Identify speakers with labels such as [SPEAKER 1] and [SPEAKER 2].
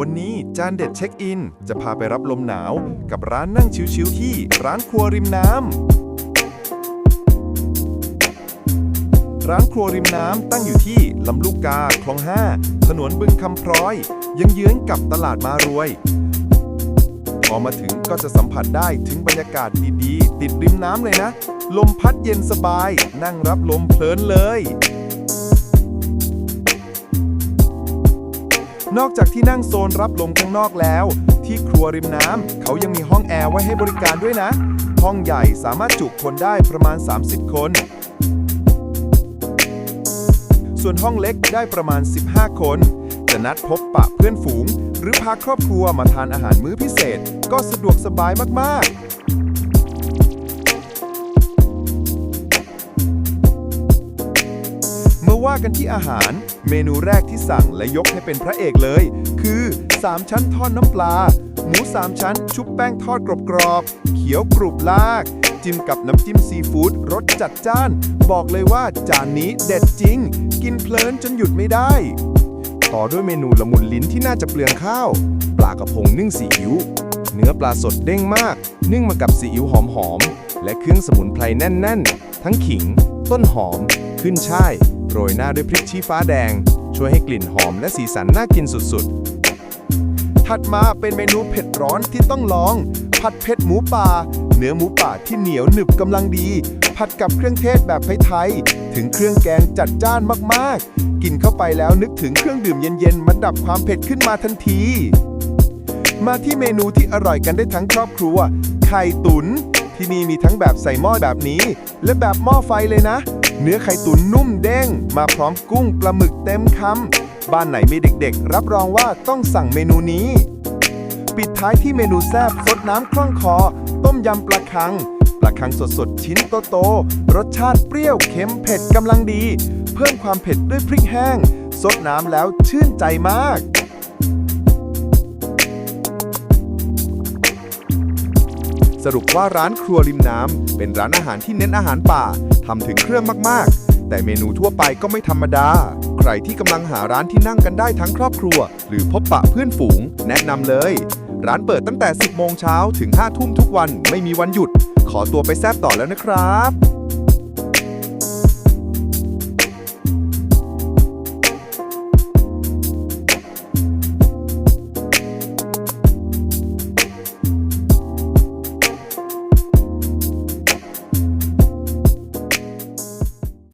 [SPEAKER 1] วันนี้จานเด็ดเช็คอิน จะพาไปรับลมหนาวกับร้านนั่งชิวๆที่ร้านครัวริมน้ำ ร้านครัวริมน้ำตั้งอยู่ที่ลำลูกกาคลอง 5 ถนนบึงคำพร้อย ยังเยื้องกับตลาดมารวย พอมาถึงก็จะสัมผัสได้ถึงบรรยากาศดีๆ ติดริมน้ำเลยนะ ลมพัดเย็นสบาย นั่งรับลมเพลินเลย นอกจากที่นั่งโซนรับลมข้างนอกแล้ว ที่ครัวริมน้ำเขายังมีห้องแอร์ไว้ให้บริการด้วยนะ ห้องใหญ่สามารถจุคนได้ประมาณ 30 คน ส่วนห้องเล็กได้ประมาณ 15 คนจะนัดพบปะเพื่อนฝูง หรือพาครอบครัวมาทานอาหารมื้อพิเศษ ก็สะดวกสบายมาก ๆ ว่ากันที่อาหาร เมนูแรกที่สั่งและยกให้เป็นพระเอกเลย คือ 3 ชั้นทอดน้ำปลา หมู 3 ชั้น ชุบแป้งทอดกรอบๆเขียวกรุบลาก จิ้มกับน้ำจิ้มซีฟู้ดรสจัดจ้าน บอกเลยว่าจานนี้เด็ดจริง กินเพลินจนหยุดไม่ได้ ต่อด้วยเมนูละมุนลิ้นที่น่าจะเปลืองข้าว ปลากระพงนึ่งซีอิ๊วเนื้อปลาสดเด้งมาก นึ่งมากับซีอิ๊วหอมๆและเครื่องสมุนไพรแน่น ๆ ทั้งขิง ต้นหอม ขึ้นช่าย โรยหน้าด้วยพริกชี้ฟ้าแดง ช่วยให้กลิ่นหอมและสีสันน่ากินสุดๆ ถัดมาเป็นเมนูเผ็ดร้อนที่ต้องลอง ผัดเผ็ดหมูป่า เนื้อหมูป่าที่เหนียวหนึบกำลังดี ผัดกับเครื่องเทศแบบไทยๆ ถึงเครื่องแกงจัดจ้านมากๆ กินเข้าไปแล้วนึกถึงเครื่องดื่มเย็นๆ มาดับความเผ็ดขึ้นมาทันที มาที่เมนูที่อร่อยกันได้ทั้งครอบครัว ไข่ตุน๋น ที่นี่มีทั้งแบบใส่หม้อแบบนี้ และแบบหม้อไฟเลยนะ เนื้อไข่ตุ๋นนุ่มเด้ง มาพร้อมกุ้งปลาหมึกเต็มคำบ้านไหนมีเด็กๆ รับรองว่าต้องสั่งเมนูนี้ ปิดท้ายที่เมนูแซ่บสดน้ำคล่องคอ ต้มยำปลาคัง ปลาคังสดๆ ชิ้นโตๆรสชาติเปรี้ยวเค็มเผ็ดกำลังดี เพิ่มความเผ็ดด้วยพริกแห้งสดน้ำแล้วชื่นใจมาก สรุปว่าร้านครัวริมน้ำเป็นร้านอาหารที่เน้นอาหารป่าทำถึงเครื่องมากๆ แต่เมนูทั่วไปก็ไม่ธรรมดา ใครที่กำลังหาร้านที่นั่งกันได้ทั้งครอบครัว หรือพบปะเพื่อนฝูง แนะนำเลย ร้านเปิดตั้งแต่ 10 โมงเช้าถึง 5 ทุ่มทุกวันไม่มีวันหยุด ขอตัวไปแซบต่อแล้วนะครับ